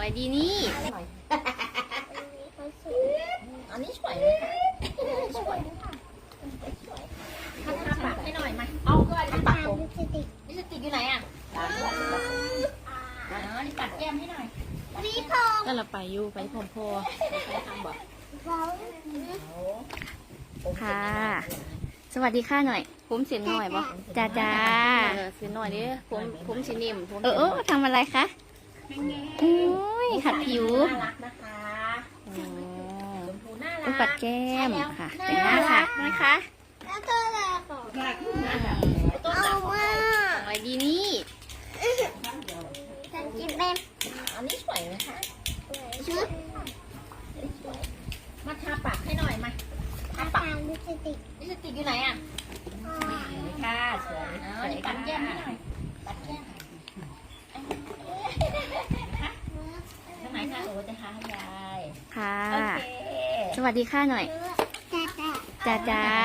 อะไรดีนี่อันนี้สวยไหมคะสวยค่ะทำทาปากให้หน่อยมา เอาก็ทำปากผมลิปสติกอยู่ไหนอะอ๋อนี่ปัดแก้มให้หน่อยก็เราไปอยู่ไปพร้อมพอใครทำบอกค่ะ สวัสดีค่ะหน่อย ผมเสียงหน่อยบ่จ้าจ้าเออเสียงหน่อยดิผมผมสีนิ่มผมเออเออทำอะไรคะ โอ้ยขัดผิวน่ารักนะคะอ๋อชมพูน่ารัต้องกปัดแก้มค่ะ แต่งหน้าค่ะนะคะต้นจับอะไรดีนี่อันนี้สวยไหมคะมาทาปากให้หน่อยมาทาปากลิปสติกลิปสติกอยู่ไหนอะค่ะสวยอ๋อนี่ปัดแก้มให้หน่อยปัดแก้มตรงไหนคะโอ้จะทาให้ยาย ค่ะ โอเค สวัสดีค่ะหน่อยจ้าจ้า